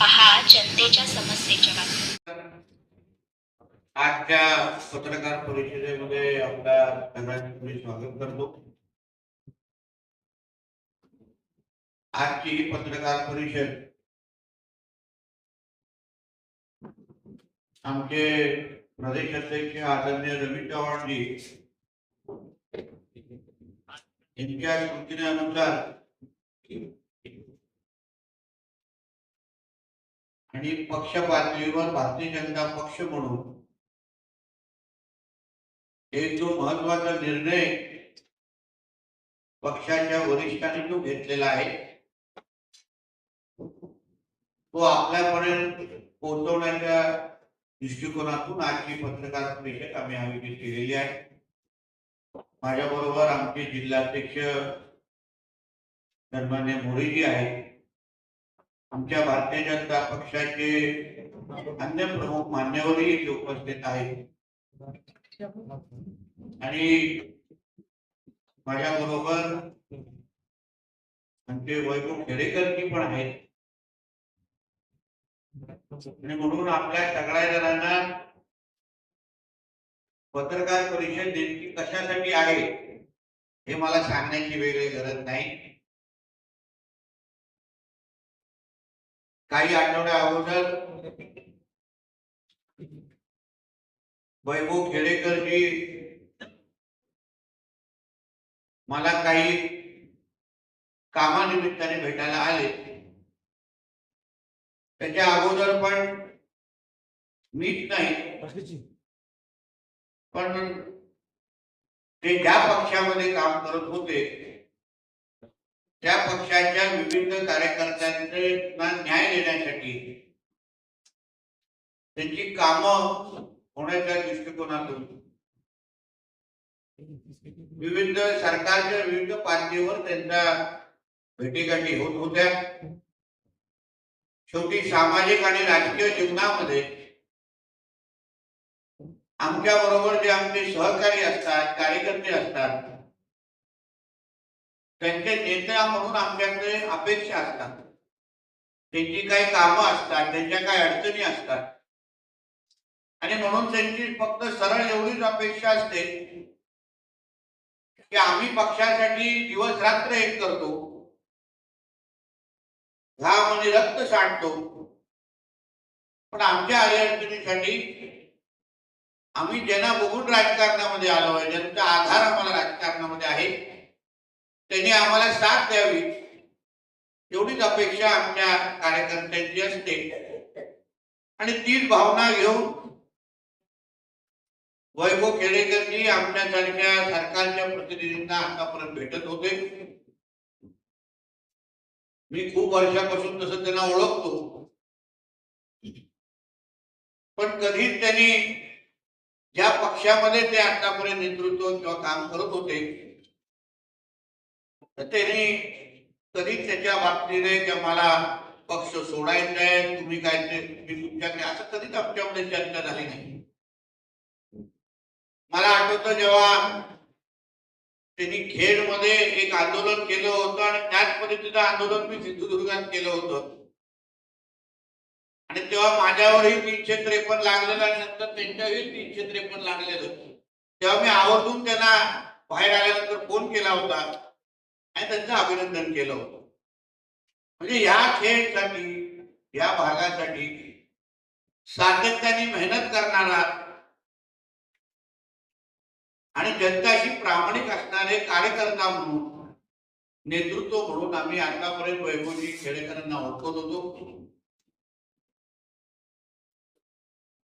पहा जनतेच्या आजच्या पत्रकार परिषदेमध्ये आपल्या सगळ्यांचं मी स्वागत करतो. आजची पत्रकार परिषद आमचे प्रदेश अध्यक्ष आदरणीय रवी चव्हाणजी यांच्या सूचनेनुसार आणि पक्ष पातळीवर भारतीय जनता पक्ष म्हणून एक जो महत्त्वाचा निर्णय पक्षाच्या वरिष्ठांनी जो घेतलेला आहे तो आपल्यापर्यंत पोहोचवण्याच्या दृष्टिकोनातून आजची पत्रकार परिषद आम्ही आयोजित केलेली आहे. माझ्या बरोबर आमचे जिल्हाध्यक्ष सन्मान्य मोरेजी आहेत. आमच्या भारतीय जनता पक्षाचे अन्य प्रमुख मान्यवरही इथे उपस्थित आहेत. आणि माझ्या बरोबर आमचे वैभव खेडेकरजी पण आहेत. आणि म्हणून आपल्या सगळ्या जणांना पत्रकार परिषद नेमकी कशासाठी आहे हे मला सांगण्याची वेगळी गरज नाही. काही आठवड्या अगोदर वैभव खेडेकरजी मला काही कामानिमित्ताने भेटायला आले. त्याच्या अगोदर पण मीच नाही. पण ते ज्या पक्षामध्ये काम करत होते त्या पक्षाच्या विविध कार्यकर्त्यांचे न्याय देण्यासाठी त्यांची कामं होण्याच्या दृष्टिकोनातून विविध सरकारच्या विविध पातळीवर त्यांच्या भेटीगाठी होत होत्या. शेवटी सामाजिक आणि राजकीय जीवनामध्ये आमच्या बरोबर जे आमचे सहकारी असतात कार्यकर्ते असतात त्यांच्या नेत्या म्हणून आमच्याकडे अपेक्षा असतात. त्यांची काही कामं असतात त्यांच्या काही अडचणी असतात. आणि म्हणून त्यांची फक्त सरळ एवढीच अपेक्षा असते की आम्ही पक्षासाठी दिवस रात्र एक करतो. घाम आणि रक्त सांडतो. पण आमच्या अडचणीसाठी आम्ही ज्यांना बघून राजकारणामध्ये आलो आहे ज्यांचा आधार आम्हाला राजकारणामध्ये आहे त्यांनी आम्हाला साथ द्यावी. एवढीच अपेक्षा आमच्या कार्यकर्त्यांची असते. आणि तीच भावना घेऊन वैभव खेडेकरजी आमच्यासारख्या सरकारच्या प्रतिनिधींना आतापर्यंत भेटत होते. मी खूप वर्षापासून तसं त्यांना ओळखतो. पण कधीच त्यांनी ज्या पक्षामध्ये ते आतापर्यंत नेतृत्व किंवा काम करत होते त्यांनी कधीच त्याच्या बाबतीने की मला पक्ष सोडायचा आहे तुम्ही काय ते मी तुमच्याकडे असं कधीच आमच्यामध्ये चर्चा झाली नाही. मला आठवतं जेव्हा त्यांनी खेडमध्ये एक आंदोलन केलं होतं आणि त्याच पद्धतीचं आंदोलन मी सिंधुदुर्गात केलं होतं. आणि तेव्हा माझ्यावरही तीनशे त्रेपन्न लागलेलं आणि नंतर त्यांच्याही तीनशे त्रेपन्न लागलेलं. तेव्हा मी आवर्जून त्यांना बाहेर आल्यानंतर फोन केला होता. आणि त्यांचं अभिनंदन केलं होतं. म्हणजे या खेळसाठी या भागासाठी सातत्याने मेहनत करणारा आणि जनताशी प्रामाणिक असणारे कार्यकर्ता म्हणून नेतृत्व म्हणून आम्ही आतापर्यंत वैभवजी खेडेकरांना ओळखत होतो.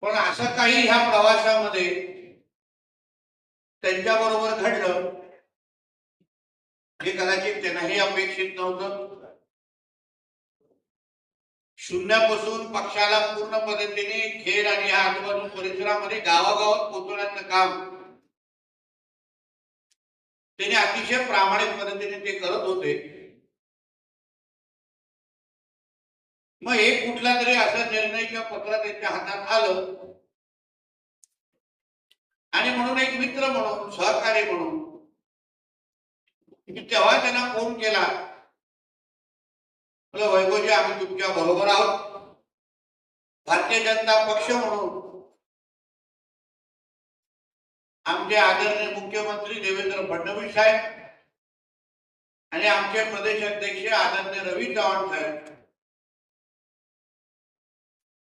पण असं काही ह्या प्रवासामध्ये त्यांच्या बरोबर घडलं. हे कदाचित त्यांनाही अपेक्षित नव्हतं. शून्यापासून पक्षाला पूर्ण पद्धतीने खेड आणि या आजूबाजू परिसरामध्ये गावागावात पोहोचवण्याचं काम त्यांनी अतिशय प्रामाणिक पद्धतीने ते करत होते. मग एक कुठला तरी असा निर्णय किंवा पत्र त्यांच्या हातात आलं. आणि म्हणून एक मित्र म्हणून सहकारी म्हणून तेव्हा त्यांना फोन केला वैभवजी आम्ही तुमच्या बरोबर आहोत. भारतीय जनता पक्ष म्हणून आमचे आदरणीय मुख्यमंत्री देवेंद्र फडणवीस साहेब आणि आमचे प्रदेश अध्यक्ष आदरणीय रवी चव्हाण साहेब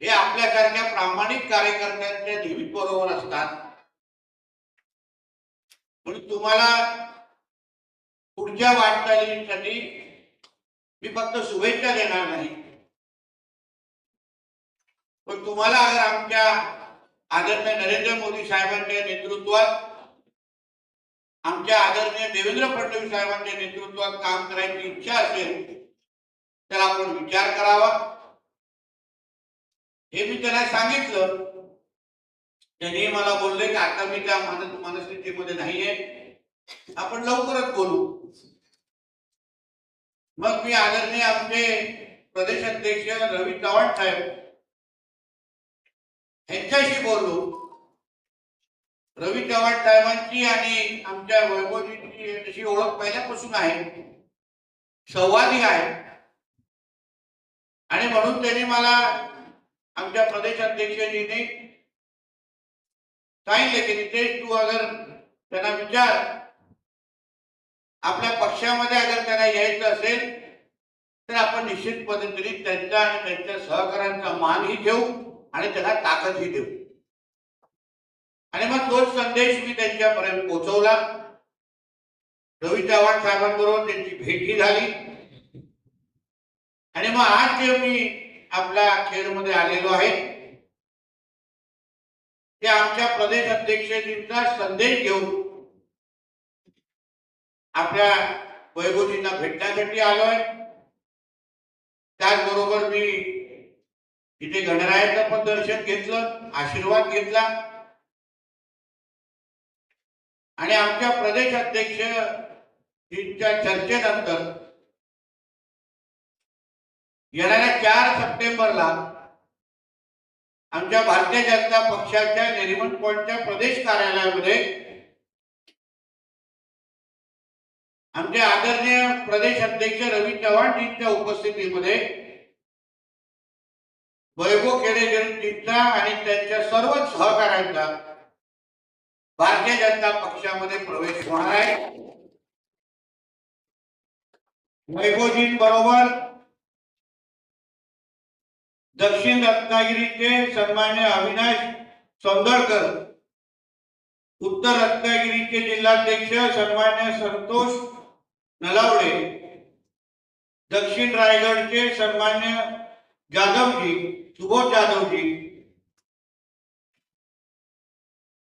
हे आपल्यासारख्या प्रामाणिक कार्यकर्त्यांच्या नेहमीच बरोबर असतात. म्हणून तुम्हाला पुढच्या वाटचालीसाठी मी फक्त शुभेच्छा देणार नाही. पण तुम्हाला अगर आमच्या आदरणीय नरेंद्र मोदी साहेबांच्या नेतृत्वात आमच्या आदरणीय देवेंद्र फडणवीस साहेबांच्या नेतृत्वात काम करायची इच्छा असेल तर आपण विचार करावा. हे मी त्यांना सांगितलं. त्यांनी मला बोलले की आता मी त्या मन स्थितीमध्ये नाहीये. आपण लवकरच बोलू. मग मी आदरणीय आमचे प्रदेश अध्यक्ष रवी चव्हाण साहेब यांच्याशी बोललो रवी चव्हाण साहेबांची आणि आमच्या वैभवजींची तशी ओळख पहिल्यापासून आहे. संवादी आहे. आणि म्हणून त्यांनी मला आमच्या प्रदेश अध्यक्षजीने सांगितले की नितेश तू अगर त्यांना विचार आपल्या पक्षामध्ये अगर त्यांना यायचं असेल तर आपण निश्चित पद्धतीने त्यांचा आणि त्यांच्या सहकाऱ्यांचा मानही ठेवू आणि त्यांना ताकदही देऊ. आणि मग तोच संदेश मी त्यांच्यापर्यंत पोहोचवला. रवी चव्हाण साहेबांबरोबर त्यांची भेटही झाली. आणि मग आज जे मी आपल्या खेळमध्ये आलेलो आहे ते आमच्या प्रदेश अध्यक्षजींचा संदेश घेऊन आपल्या वैभूतींना भेटण्यासाठी आलोय. त्याचबरोबर मी इथे गणरायाचं पण दर्शन घेतलं आशीर्वाद घेतला. आणि आमच्या प्रदेश अध्यक्ष चर्चेनंतर येणाऱ्या चार सप्टेंबरला आमच्या भारतीय जनता पक्षाच्या नेरिमन पॉईंटच्या प्रदेश कार्यालयामध्ये आमचे आदरणीय प्रदेश अध्यक्ष रवी चव्हाणजींच्या उपस्थितीमध्ये वैभव खेडेकरजींचा आणि त्यांच्या सर्व सहकाऱ्यांचा भारतीय जनता पक्षामध्ये प्रवेश होणार आहे. वैभवजींबरोबर दक्षिण रत्नागिरीचे सन्मान्य अविनाश सौंदरकर उत्तर रत्नागिरीचे जिल्हाध्यक्ष सन्मान्य संतोष नलावडे दक्षिण रायगडचे सन्मान्य जाधवजी सुबोध जाधवजी.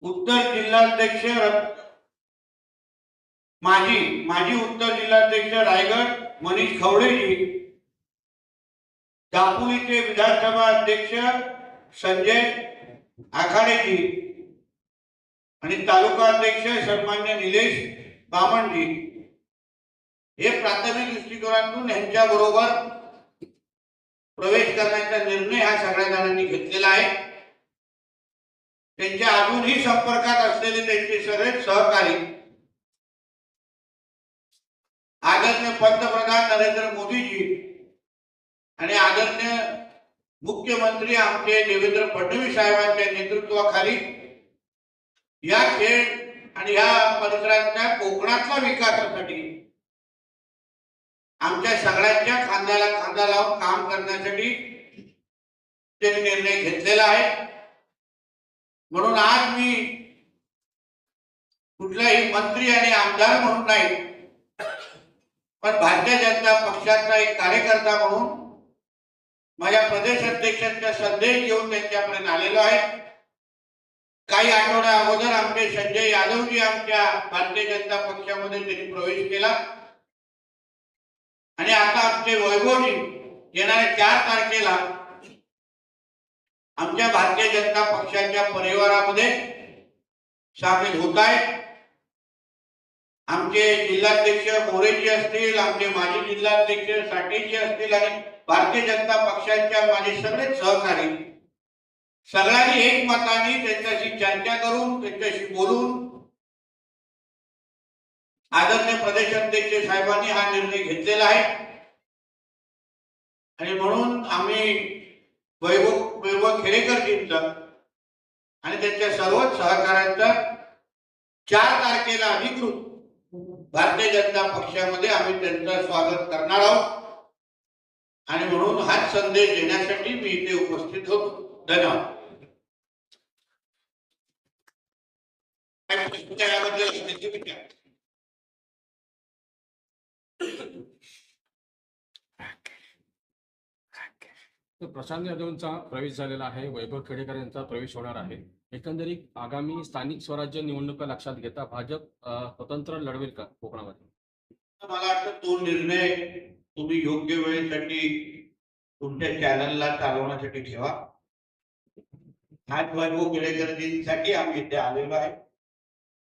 उत्तर जिल्हाध्यक्ष माजी माजी उत्तर जिल्हाध्यक्ष रायगड मनीष खवडेजी. दापोलीचे विधानसभा अध्यक्ष संजय आखाडेजी. आणि तालुका अध्यक्ष सन्मान्य निलेश बामणजी. हे प्राथमिक दृष्टिकोनातून यांच्या बरोबर प्रवेश करण्याचा निर्णय हा सगळ्या जणांनी घेतलेला आहे. त्यांच्या अजूनही संपर्कात असलेले त्यांचे सगळे सहकारी आदरणीय पंतप्रधान नरेंद्र मोदीजी आणि आदरणीय मुख्यमंत्री आमचे देवेंद्र फडणवीस साहेबांच्या नेतृत्वाखाली या खेळ आणि या परिसरांच्या कोकणातल्या विकासासाठी आमच्या सगळ्यांच्या खांद्याला खांदा लावून काम करण्यासाठी त्यांनी निर्णय घेतलेला आहे. म्हणून आज मी कुठलाही मंत्री आणि आमदार म्हणून नाही पण भारतीय जनता पक्षाचा एक कार्यकर्ता म्हणून माझ्या प्रदेश अध्यक्षांचा संदेश घेऊन त्यांच्यापर्यंत आलेलो आहे. काही आठवड्या अगोदर आमचे संजय यादवजी आमच्या भारतीय जनता पक्षामध्ये त्यांनी प्रवेश केला. आणि आता आमचे वैभवजी येणाऱ्या चार तारखेला आमच्या भारतीय जनता पक्षाच्या परिवारामध्ये सामील होत आहेत. आमचे जिल्हाध्यक्ष मोरेचे असतील आमचे माजी जिल्हाध्यक्ष साठेचे असतील आणि भारतीय जनता पक्षाच्या माझे सगळे सहकारी. सगळ्यांनी एकमताने त्यांच्याशी चर्चा करून त्यांच्याशी बोलून आदरणीय प्रदेशाध्यक्ष साहेबांनी हा निर्णय घेतलेला आहे. आणि म्हणून आम्ही वैभव वैभव खेडेकरजींचं आणि त्यांच्या सर्वच सहकाऱ्यांचं चार तारखेला अधिकृत भारतीय जनता पक्षामध्ये आम्ही त्यांचं स्वागत करणार आहोत. आणि म्हणून हाच संदेश देण्यासाठी मी इथे उपस्थित होतो. धन्यवाद. याबद्दल प्रशांत यादवचा प्रवेश झालेला आहे. वैभव खेडेकर यांचा प्रवेश होणार आहे. एकंदरीत आगामी स्थानिक स्वराज्य निवडणुका लक्षात घेता भाजप स्वतंत्र लढवेल का कोकणामध्ये? मला वाटतं तो निर्णय तुम्ही योग्य वेळेसाठी तुमच्या चॅनलला चालवण्यासाठी ठेवा. आज वैभव केळेकरजींसाठी आम्ही इथे आलेलो आहे.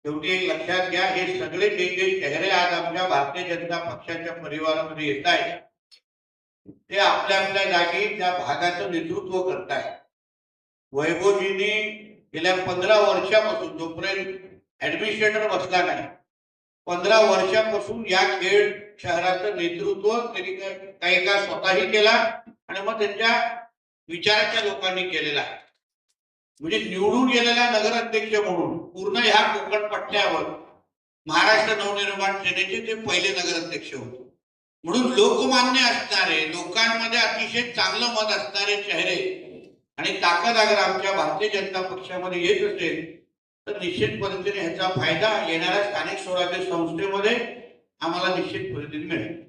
शेवटी एक लक्षात घ्या हे सगळे जे जे चेहरे आज आमच्या भारतीय जनता पक्षाच्या परिवारामध्ये येत आहेत. ते आपल्या आपल्या जागी त्या भागाचं नेतृत्व करतायत. वैभवजींनी गेल्या पंधरा वर्षापासून जोपर्यंत ऍडमिनिस्ट्रेटर बसला नाही पंधरा वर्षापासून या खेड शहराचं नेतृत्व त्यांनी काही काळ स्वतःही केला आणि मग त्यांच्या विचाराच्या लोकांनी केलेला आहे. म्हणजे निवडून गेलेल्या नगराध्यक्ष म्हणून पूर्ण ह्या कोकण पट्ट्यावर महाराष्ट्र नवनिर्माण सेनेचे ते पहिले नगराध्यक्ष होते. म्हणून लोकमान्य असणारे लोकांमध्ये अतिशय चांगलं मत असणारे चेहरे आणि ताकद अगर आमच्या भारतीय जनता पक्षामध्ये येत असेल तर निश्चित पद्धतीने ह्याचा फायदा येणाऱ्या स्थानिक स्वराज्य संस्थेमध्ये आम्हाला निश्चित पद्धतीने मिळेल.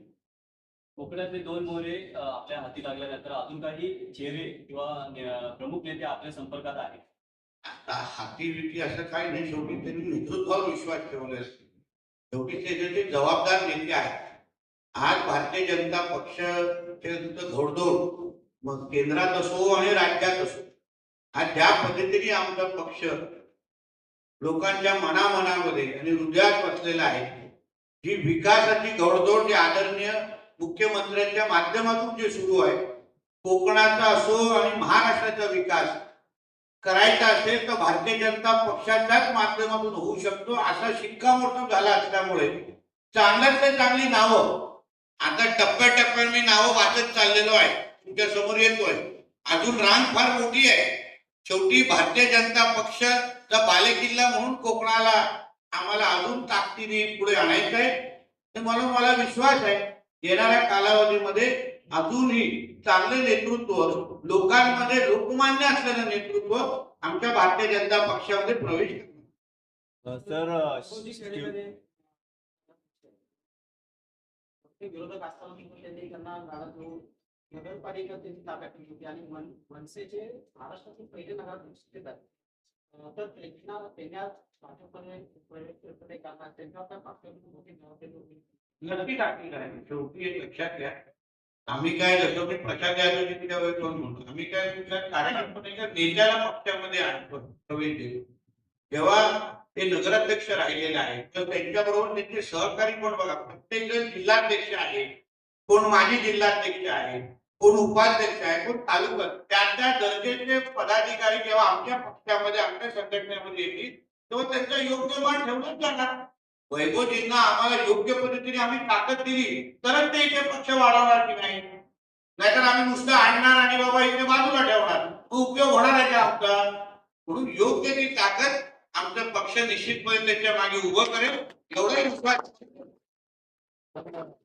कोकणातले दोन मोहरे आपल्या हाती लागल्यानंतर अजून काही चेहरे किंवा प्रमुख नेते आपल्या संपर्कात आहेत? आता हाती विकी असं काही नाही. शेवटी त्यांनी नेतृत्वावर विश्वास ठेवले असते. शेवटी ते जे- जबाबदार नेते आहेत आज भारतीय जनता पक्ष ते घोडदौड मग केंद्रात असो आणि राज्यात असो आज ज्या पद्धतीने आमचा पक्ष लोकांच्या मनामनामध्ये आणि हृदयात बसलेला आहे जी विकासाची घोडदोड जे आदरणीय मुख्यमंत्र्यांच्या माध्यमातून जे सुरू आहे कोकणाचा असो आणि महाराष्ट्राचा विकास करायचा असेल तर भारतीय जनता पक्षाच्याच माध्यमातून होऊ शकतो असा शिक्कामोर्तब झाला असल्यामुळे. चांगल्यातले चांगली नावं. आता टप्प्याटप्प्याने मी नावं वाचत चाललेलो आहे. तुमच्यासमोर येतोय. अजून रांग फार मोठी आहे. शेवटी भारतीय जनता पक्षाचा बालेकिल्ला म्हणून कोकणाला आम्हाला अजून ताकदीने पुढे आणायचं आहे तर म्हणून मला विश्वास आहे येणाऱ्या कालावधीमध्ये अजूनही चांगले नेतृत्व लोकांमध्ये लोकमान्य असलेलं नेतृत्व आमच्या भारतीय जनता पक्षामध्ये प्रवेश करणार. सर विरोधक असताना त्यांनी त्यांना नगरपालिका ताब्यात होती आणि मन मनसेचे महाराष्ट्रातील पहिले नगराध्यक्ष तर त्यांना त्यांना भाजपने प्रवेश केले करणार त्यांच्यावर काय पाठवली मोठी जबाबदारी होती नक्की टाकली करायची. शेवटी एक लक्षात घ्या. आम्ही काय जसं मी प्रशांत यादवजी तिच्या वेळेस पण म्हणतो. आम्ही काय तुमच्या कार्यकर्त्याच्या नेत्याला पक्षामध्ये आणतो प्रवेश देतो जेव्हा ते नगराध्यक्ष राहिलेले आहेत तर त्यांच्याबरोबर त्यांचे सहकारी कोण बघा? प्रत्येक जण जिल्हाध्यक्ष आहे. कोण माजी जिल्हाध्यक्ष आहे? कोण उपाध्यक्ष आहे? कोण तालुका? त्या त्या दर्जेचे पदाधिकारी जेव्हा आमच्या पक्षामध्ये आमच्या संघटनेमध्ये येतील तेव्हा त्यांचा योग्य मान ठेवलाच जाणार. वैभवजींना आम्हाला योग्य पद्धतीने आम्ही ताकद दिली तरच ते इथे पक्ष वाढवणार की नाही? नाहीतर आम्ही नुसतं आणणार आणि बाबा इथे बाजूला ठेवणार. तो उपयोग होणार आहे का आमचा? म्हणून योग्य ती ताकद आमचा पक्ष निश्चितपणे त्याच्यामागे उभं करेल एवढाही विश्वास